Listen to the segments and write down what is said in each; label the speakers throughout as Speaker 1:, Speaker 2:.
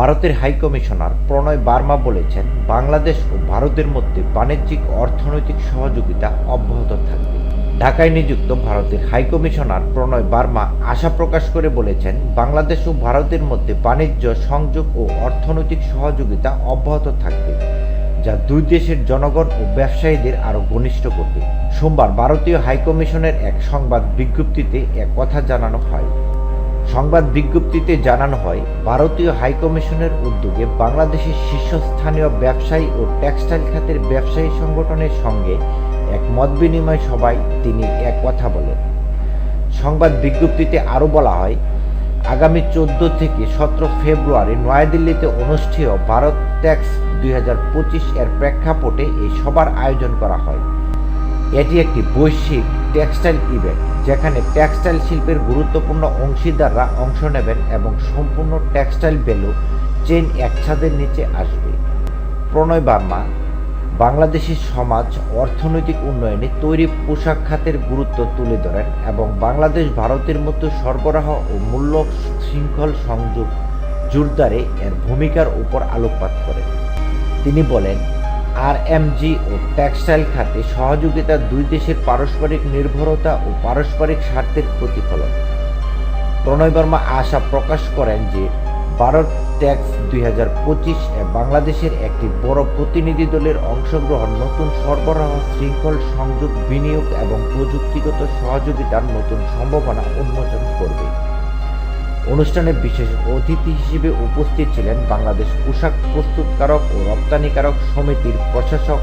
Speaker 1: ভারতের হাইকমিশনার প্রণয় বার্মা বলেছেন বাংলাদেশ ও ভারতের মধ্যে বাণিজ্যিক অর্থনৈতিক সহযোগিতা অব্যাহত থাকবে ঢাকায় নিযুক্ত ভারতের হাইকমিশনার প্রণয় বার্মা আশা প্রকাশ করে বলেছেন বাংলাদেশ ও ভারতের মধ্যে বাণিজ্য সংযোগ ও অর্থনৈতিক সহযোগিতা অব্যাহত থাকবে যা দুই দেশের জনগণ ও ব্যবসায়ীদের আরও ঘনিষ্ঠ করবে সোমবার ভারতীয় হাইকমিশনের এক সংবাদ বিজ্ঞপ্তিতে এক কথা জানানো হয় সংবাদ বিজ্ঞপ্তিতে জানানো হয় ভারতীয় হাইকমিশনের উদ্যোগে বাংলাদেশের শীর্ষস্থানীয় ব্যবসায়ী ও টেক্সটাইল খাতের ব্যবসায়ী সংগঠনের সঙ্গে এক মত বিনিময় সভায় তিনি এক কথা বলেন সংবাদ বিজ্ঞপ্তিতে আরও বলা হয় আগামী চোদ্দ থেকে সতেরো ফেব্রুয়ারি নয়াদিল্লিতে অনুষ্ঠেয় ভারত ট্যাক্স দুই এর প্রেক্ষাপটে এই সভার আয়োজন করা হয় এটি একটি বৈশ্বিক টেক্সটাইল ইভেন্ট যেখানে টেক্সটাইল শিল্পের গুরুত্বপূর্ণ অংশীদাররা অংশ নেবেন এবং সম্পূর্ণ টেক্সটাইল ভ্যালু চেন ছাদের নিচে আসবে প্রণয় বার্মা বাংলাদেশের সমাজ অর্থনৈতিক উন্নয়নে তৈরি পোশাক খাতের গুরুত্ব তুলে ধরেন এবং বাংলাদেশ ভারতের মতো সরবরাহ ও মূল্য শৃঙ্খল সংযোগ জোরদারে এর ভূমিকার উপর আলোকপাত করেন তিনি বলেন আরএমজি ও টেক্সটাইল খাতে সহযোগিতা দুই দেশের পারস্পরিক নির্ভরতা ও পারস্পরিক স্বার্থের প্রতিফলন প্রণয় বর্মা আশা প্রকাশ করেন যে ভারত ট্যাক্স দুই হাজার পঁচিশ বাংলাদেশের একটি বড় প্রতিনিধি দলের অংশগ্রহণ নতুন সরবরাহ শৃঙ্খল সংযোগ বিনিয়োগ এবং প্রযুক্তিগত সহযোগিতার নতুন সম্ভাবনা উন্মোচন করবে অনুষ্ঠানে বিশেষ অতিথি হিসেবে উপস্থিত ছিলেন বাংলাদেশ পোশাক প্রস্তুতকারক ও রপ্তানিকারক সমিতির প্রশাসক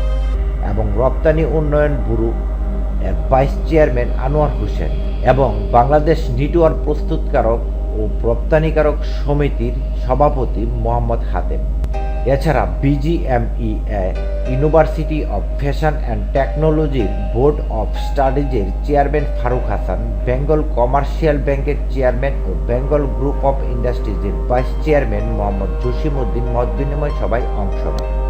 Speaker 1: এবং রপ্তানি উন্নয়ন ব্যুরো এর ভাইস চেয়ারম্যান আনোয়ার হোসেন এবং বাংলাদেশ নিটওয়ার প্রস্তুতকারক ও রপ্তানিকারক সমিতির সভাপতি মোহাম্মদ হাতেম এছাড়া BGMEA university of fashion and টেকনোলজির বোর্ড অফ স্টাডিজের chairman Faruque Hassan Bengal commercial ব্যাংকের চেয়ারম্যান ও বেঙ্গল গ্রুপ অফ ইন্ডাস্ট্রিজের ভাইস চেয়ারম্যান মোহাম্মদ জসিমউদ্দিন মত বিনিময় সভায় অংশ নেয়